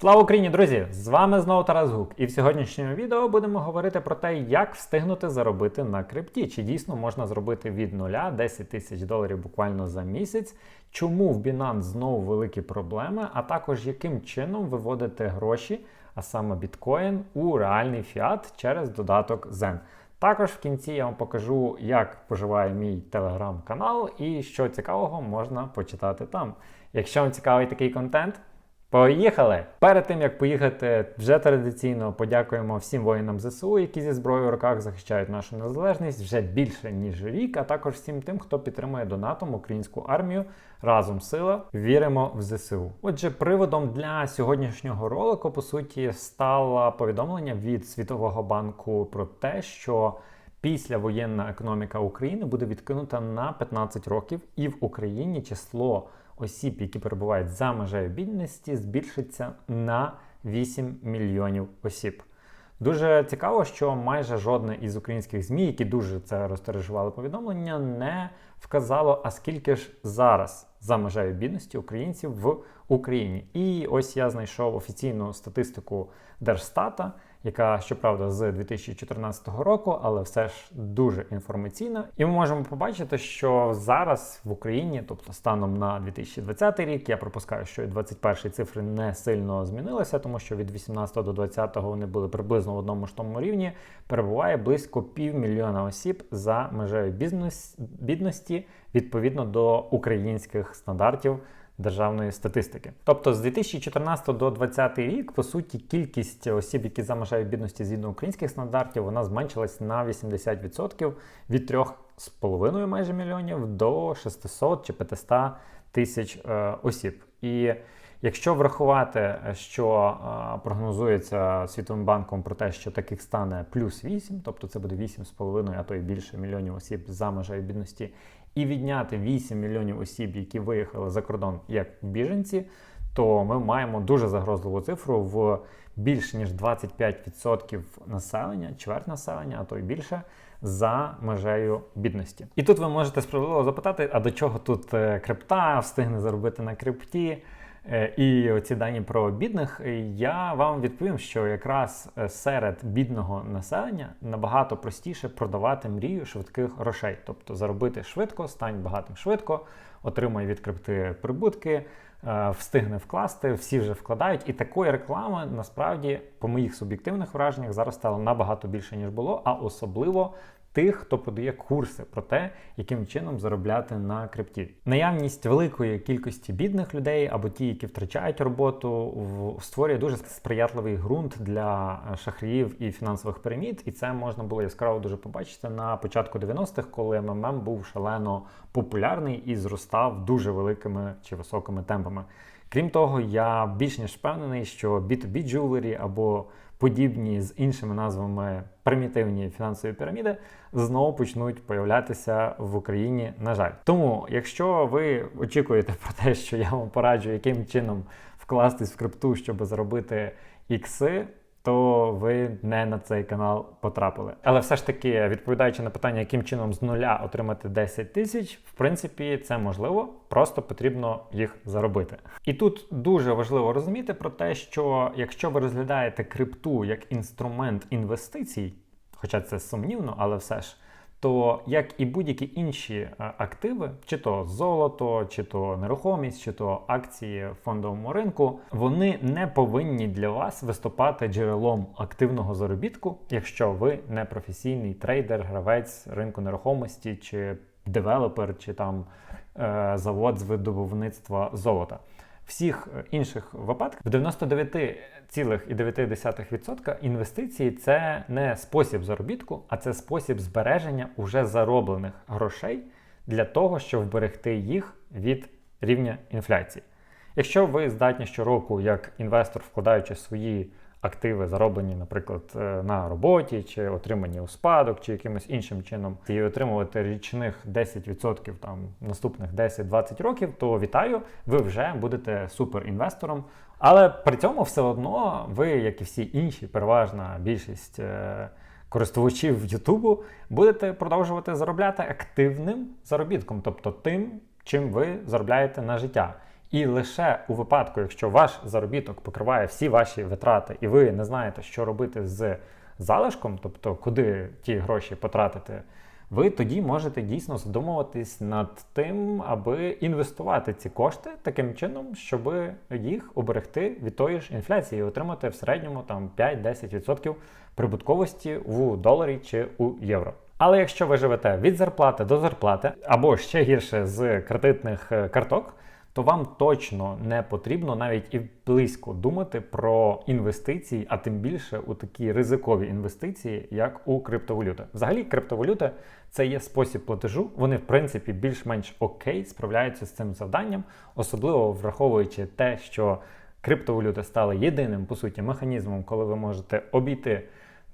Слава Україні, друзі! З вами знову Тарас Гук. І в сьогоднішньому відео будемо говорити про те, як встигнути заробити на крипті. Чи дійсно можна зробити від нуля 10 тисяч доларів буквально за місяць, чому в Binance знову великі проблеми, а також яким чином виводити гроші, а саме біткоін, у реальний фіат через додаток Zen. Також в кінці я вам покажу, як поживає мій телеграм-канал і що цікавого можна почитати там. Якщо вам цікавий такий контент, Поїхали! Перед тим як поїхати, вже традиційно подякуємо всім воїнам ЗСУ, які зі зброєю в руках захищають нашу незалежність вже більше ніж рік, а також всім тим, хто підтримує донатом українську армію. Разом сила віримо в ЗСУ. Отже, приводом для сьогоднішнього ролику по суті стало повідомлення від Світового банку про те, що післявоєнна економіка України буде відкинута на 15 років, і в Україні число осіб, які перебувають за межею бідності, збільшиться на 8 мільйонів осіб. Дуже цікаво, що майже жодне із українських ЗМІ, які дуже це розтережували повідомлення, не вказало, а скільки ж зараз за межею бідності українців в Україні. І ось я знайшов офіційну статистику Держстата яка, щоправда, з 2014 року, але все ж дуже інформаційна. І ми можемо побачити, що зараз в Україні, тобто станом на 2020 рік, я пропускаю, що і 21 цифри не сильно змінилися, тому що від 18 до 20 вони були приблизно в одному ж тому рівні. Перебуває близько півмільйона осіб за межею бідності відповідно до українських стандартів державної статистики. Тобто з 2014 до 2020 рік, по суті, кількість осіб, які замажають бідності згідно українських стандартів, вона зменшилась на 80% від 3,5 майже мільйонів до 600 чи 500 тисяч е, осіб. І Якщо врахувати, що е, прогнозується Світовим банком про те, що таких стане плюс 8, тобто це буде 8,5, а то й більше мільйонів осіб за межею бідності, і відняти 8 мільйонів осіб, які виїхали за кордон як біженці, то ми маємо дуже загрозливу цифру в більше ніж 25% населення, чверть населення, а то й більше. За межею бідності. І тут ви можете справедливо запитати, а до чого тут е, крипта встигне заробити на крипті? Е, і оці дані про бідних, я вам відповім, що якраз е, серед бідного населення набагато простіше продавати мрію швидких грошей, тобто заробити швидко, стань багатим швидко, отримай від крипти прибутки, е, встигне вкласти, всі вже вкладають. І такої реклами насправді, по моїх суб'єктивних враженнях, зараз стало набагато більше ніж було, а особливо тих, хто подає курси про те, яким чином заробляти на крипті. Наявність великої кількості бідних людей або ті, які втрачають роботу, створює дуже сприятливий ґрунт для шахраїв і фінансових пірамід. І це можна було яскраво дуже побачити на початку 90-х, коли МММ був шалено популярний і зростав дуже великими чи високими темпами. Крім того, я більш ніж впевнений, що B2B джулері або подібні з іншими назвами примітивні фінансові піраміди знову почнуть появлятися в Україні. На жаль, тому якщо ви очікуєте про те, що я вам пораджу, яким чином вкластись в крипту, щоб заробити ікси то ви не на цей канал потрапили. Але все ж таки, відповідаючи на питання, яким чином з нуля отримати 10 тисяч, в принципі, це можливо, просто потрібно їх заробити. І тут дуже важливо розуміти про те, що якщо ви розглядаєте крипту як інструмент інвестицій, хоча це сумнівно, але все ж то як і будь-які інші е, активи, чи то золото, чи то нерухомість, чи то акції фондовому ринку, вони не повинні для вас виступати джерелом активного заробітку, якщо ви не професійний трейдер, гравець ринку нерухомості, чи девелопер, чи там е, завод з видобувництва золота всіх е, інших випадках в 99,9% інвестиції це не спосіб заробітку, а це спосіб збереження уже зароблених грошей для того, щоб вберегти їх від рівня інфляції. Якщо ви здатні щороку, як інвестор, вкладаючи свої активи зароблені, наприклад, е, на роботі, чи отримані у спадок, чи якимось іншим чином, і отримувати річних 10% там наступних 10-20 років, то вітаю, ви вже будете суперінвестором. Але при цьому все одно ви, як і всі інші, переважна більшість. Е, користувачів Ютубу будете продовжувати заробляти активним заробітком, тобто тим, чим ви заробляєте на життя. І лише у випадку, якщо ваш заробіток покриває всі ваші витрати, і ви не знаєте, що робити з залишком, тобто куди ті гроші потратити, ви тоді можете дійсно задумуватись над тим, аби інвестувати ці кошти таким чином, щоб їх оберегти від тої ж інфляції і отримати в середньому там 5-10% прибутковості у доларі чи у євро. Але якщо ви живете від зарплати до зарплати, або ще гірше з кредитних е, карток, то вам точно не потрібно навіть і близько думати про інвестиції, а тим більше у такі ризикові інвестиції, як у криптовалюти. Взагалі, криптовалюти це є спосіб платежу. Вони, в принципі, більш-менш окей справляються з цим завданням, особливо враховуючи те, що криптовалюти стали єдиним по суті механізмом, коли ви можете обійти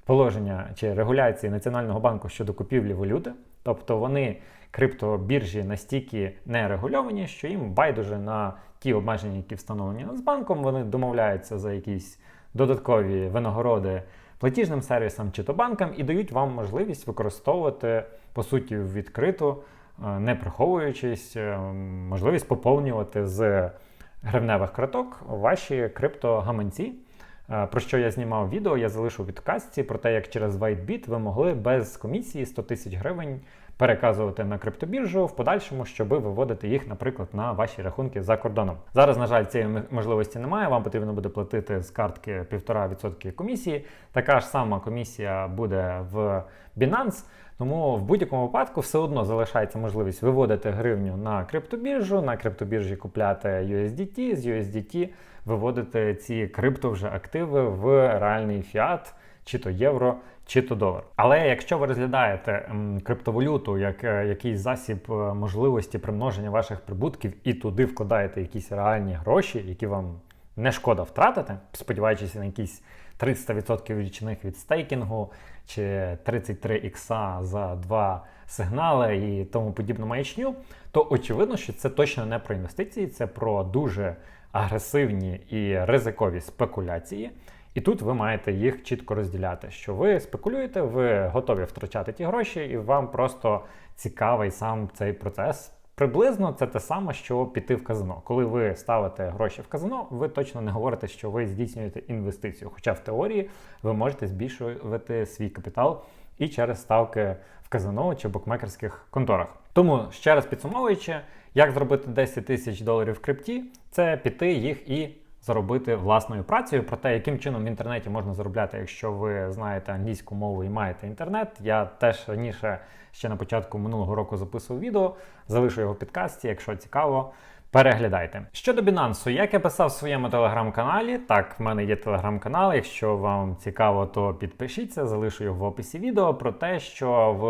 положення чи регуляції Національного банку щодо купівлі валюти. Тобто вони криптобіржі настільки не регульовані, що їм байдуже на ті обмеження, які встановлені Нацбанком, вони домовляються за якісь додаткові винагороди платіжним сервісам чи то банкам і дають вам можливість використовувати по суті відкрито, е, не приховуючись, е, можливість поповнювати з гривневих карток ваші криптогаманці. Е, Про що я знімав відео, я залишу в про те, як через WhiteBit ви могли без комісії 100 тисяч гривень переказувати на криптобіржу в подальшому, щоб виводити їх, наприклад, на ваші рахунки за кордоном. Зараз, на жаль, цієї можливості немає. Вам потрібно буде платити з картки 1,5% комісії. Така ж сама комісія буде в Binance. Тому в будь-якому випадку все одно залишається можливість виводити гривню на криптобіржу, на криптобіржі купляти USDT, з USDT виводити ці крипто вже активи в реальний фіат, чи то євро, чи то долар. Але якщо ви розглядаєте криптовалюту як е, якийсь засіб е, можливості примноження ваших прибутків і туди вкладаєте якісь реальні гроші, які вам не шкода втратити, сподіваючись на якісь 300% річних від стейкінгу чи 33 ікса за два сигнали і тому подібну маячню, то очевидно, що це точно не про інвестиції, це про дуже агресивні і ризикові спекуляції. І тут ви маєте їх чітко розділяти, що ви спекулюєте, ви готові втрачати ті гроші, і вам просто цікавий сам цей процес. Приблизно це те саме, що піти в казино. Коли ви ставите гроші в казино, ви точно не говорите, що ви здійснюєте інвестицію. Хоча в теорії ви можете збільшувати свій капітал і через ставки в казино чи букмекерських конторах. Тому ще раз підсумовуючи, як зробити 10 тисяч доларів в крипті, це піти їх і заробити власною працею. Про те, яким чином в інтернеті можна заробляти, якщо ви знаєте англійську мову і маєте інтернет. Я теж раніше ще на початку минулого року записував відео, залишу його в підкасті, якщо цікаво. Переглядайте. Щодо Binance, як я писав в своєму телеграм-каналі, так, в мене є телеграм-канал. Якщо вам цікаво, то підпишіться, залишу його в описі відео про те, що в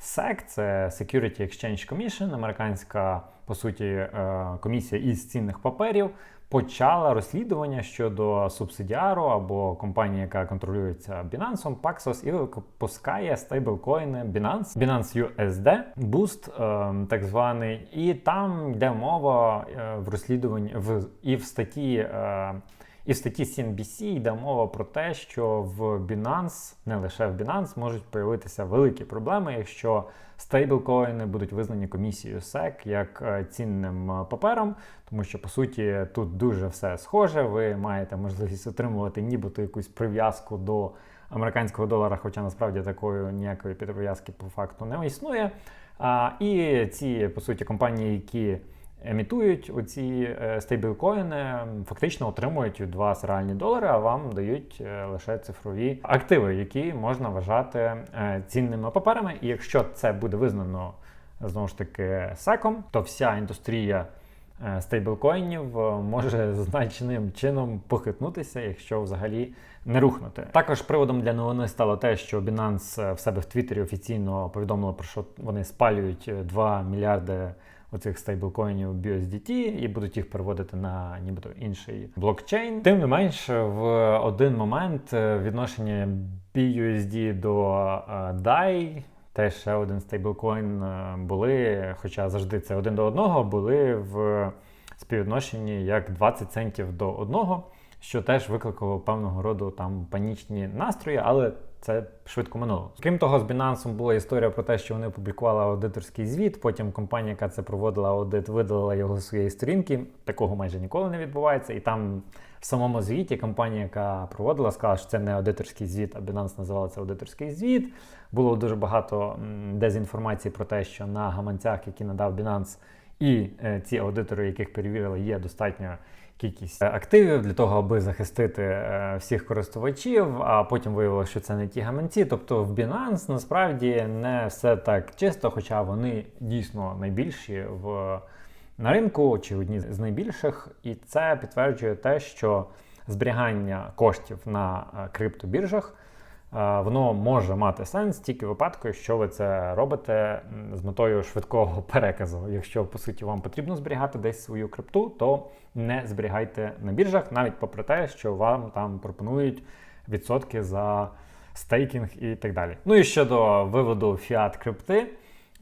SEC, це Security Exchange Commission, американська по суті е, комісія із цінних паперів, почала розслідування щодо субсидіару або компанії, яка контролюється Binance, Paxos, і випускає стейблкоїни Binance, Binance USD, Boost, е, так званий, і там йде мова е, в розслідуванні в і в статті. е, і в статті CNBC йде мова про те, що в Binance, не лише в Binance, можуть появитися великі проблеми, якщо стейблкоїни будуть визнані комісією SEC як е, цінним е, папером, тому що по суті тут дуже все схоже. Ви маєте можливість отримувати нібито якусь прив'язку до американського долара, хоча насправді такої ніякої прив'язки по факту не існує. А, І ці по суті компанії, які емітують оці е, стейблкоїни, фактично отримують від вас реальні долари, а вам дають е, лише цифрові активи, які можна вважати е, цінними паперами. І якщо це буде визнано знову ж таки секом, то вся індустрія стейблкоїнів може значним чином похитнутися, якщо взагалі не рухнути. Також приводом для новини стало те, що Binance в себе в Твіттері офіційно повідомило про що вони спалюють е, 2 мільярди оцих стейблкоїнів BUSDT і будуть їх переводити на нібито інший блокчейн. Тим не менш, в один момент е, відношення BUSD до е, DAI, теж ще один стейблкоін е, були, хоча завжди це один до одного, були в співвідношенні як 20 центів до одного. Що теж викликало певного роду там панічні настрої, але це швидко минуло. Крім того, з Binance була історія про те, що вони опублікували аудиторський звіт. Потім компанія, яка це проводила аудит, видалила його з своєї сторінки. Такого майже ніколи не відбувається. І там в самому звіті компанія, яка проводила, сказала, що це не аудиторський звіт, а Binance називала це аудиторський звіт. Було дуже багато дезінформації про те, що на гаманцях, які надав Binance, і е, ці аудитори, яких перевірили, є достатньо кількість е, активів для того, аби захистити е, всіх користувачів. А потім виявилося, що це не ті гаманці. Тобто в Binance насправді не все так чисто, хоча вони дійсно найбільші в на ринку чи одні з найбільших, і це підтверджує те, що зберігання коштів на е, криптобіржах. Воно може мати сенс тільки в випадку, якщо ви це робите з метою швидкого переказу. Якщо по суті вам потрібно зберігати десь свою крипту, то не зберігайте на біржах, навіть попри те, що вам там пропонують відсотки за стейкінг і так далі. Ну і щодо виводу фіат крипти.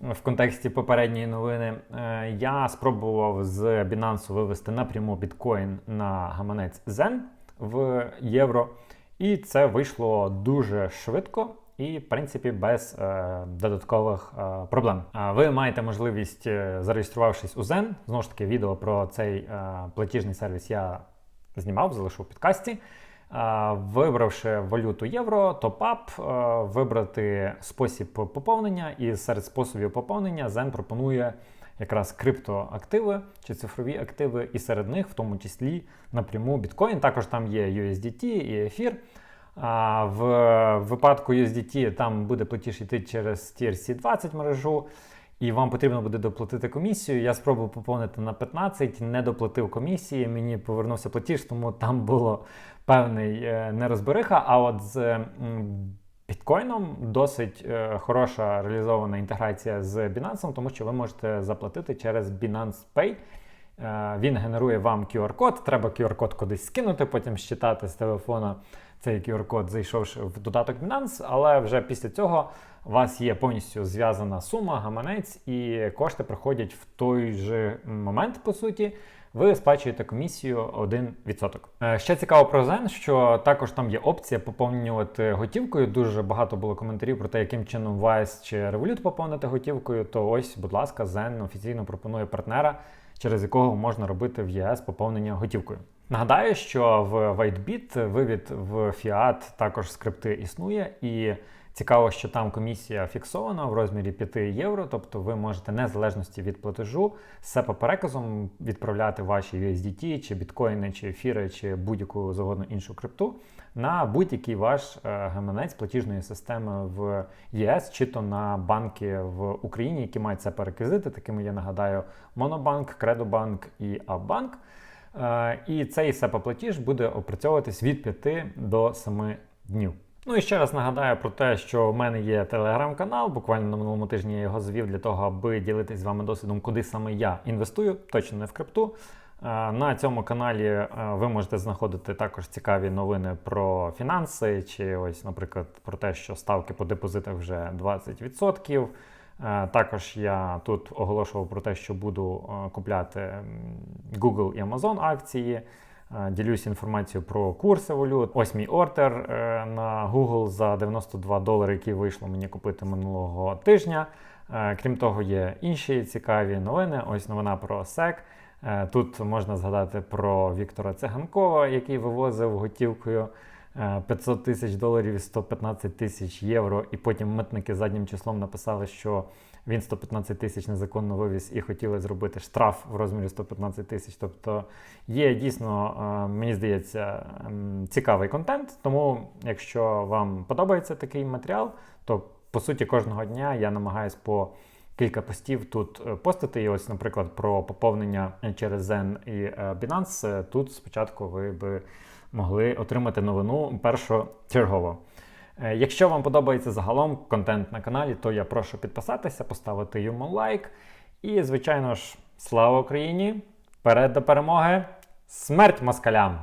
В контексті попередньої новини е, я спробував з Binance вивести напряму біткоін на гаманець Zen в євро, і це вийшло дуже швидко. І, в принципі, без е, додаткових е, проблем. Ви маєте можливість, е, зареєструвавшись у Zen, знову ж таки, відео про цей е, платіжний сервіс я знімав, залишу в підкасті. Е, Вибравши валюту євро, топап, е, вибрати спосіб поповнення, і серед способів поповнення Zen пропонує якраз криптоактиви чи цифрові активи, і серед них, в тому числі, напряму біткоін. Також там є USDT і ефір. А в випадку USDT там буде платіж йти через TRC20 мережу, і вам потрібно буде доплатити комісію. Я спробував поповнити на 15, не доплатив комісії, мені повернувся платіж, тому там було певний е, нерозбериха. А от з біткоїном досить е, хороша реалізована інтеграція з Binance, тому що ви можете заплатити через Binance Pay. Е, Він генерує вам QR-код, треба QR-код кудись скинути, потім щитати з телефона цей QR-код, зайшовши в додаток Binance, але вже після цього у вас є повністю зв'язана сума, гаманець, і кошти приходять в той же момент, по суті. Ви сплачуєте комісію 1%. Е, Ще цікаво про Zen, що також там є опція поповнювати готівкою. Дуже багато було коментарів про те, яким чином Wise чи Revolut поповнити готівкою. То ось, будь ласка, Zen офіційно пропонує партнера, через якого можна робити в ЄС поповнення готівкою. Нагадаю, що в WhiteBit вивід в фіат також скрипти існує, і цікаво, що там комісія фіксована в розмірі 5 євро, тобто ви можете незалежності від платежу з SEPA переказом відправляти ваші USDT, чи біткоїни, чи ефіри, чи будь-яку завгодно іншу крипту на будь-який ваш е, гаманець платіжної системи в ЄС, чи то на банки в Україні, які мають це реквізити, такими я нагадаю, Монобанк, Кредобанк і Абанк. Е, І цей SEPA платіж буде опрацьовуватись від 5 до 7 днів. Ну і ще раз нагадаю про те, що в мене є телеграм-канал. Буквально на минулому тижні я його звів для того, аби ділитись з вами досвідом, куди саме я інвестую, точно не в крипту. Е, На цьому каналі е, ви можете знаходити також цікаві новини про фінанси, чи ось, наприклад, про те, що ставки по депозитах вже 20%. Е, Також я тут оголошував про те, що буду купляти Google і Amazon акції. Ділюсь інформацією про курси валют. Ось мій ордер е, на Google за 92 долари, який вийшло мені купити минулого тижня. Е, Крім того, є інші цікаві новини. Ось новина про SEC. Е, Тут можна згадати про Віктора Циганкова, який вивозив готівкою е, 500 тисяч доларів і 115 тисяч євро. І потім митники заднім числом написали, що він 115 тисяч незаконно вивіз і хотіли зробити штраф в розмірі 115 тисяч. Тобто є дійсно, е, мені здається, ем, цікавий контент. Тому, якщо вам подобається такий матеріал, то по суті кожного дня я намагаюсь по кілька постів тут е, постити. І ось, наприклад, про поповнення через Zen і е, Binance. Тут спочатку ви би могли отримати новину першочергово. Е, Якщо вам подобається загалом контент на каналі, то я прошу підписатися, поставити йому лайк. І, звичайно ж, слава Україні! Вперед до перемоги! Смерть москалям!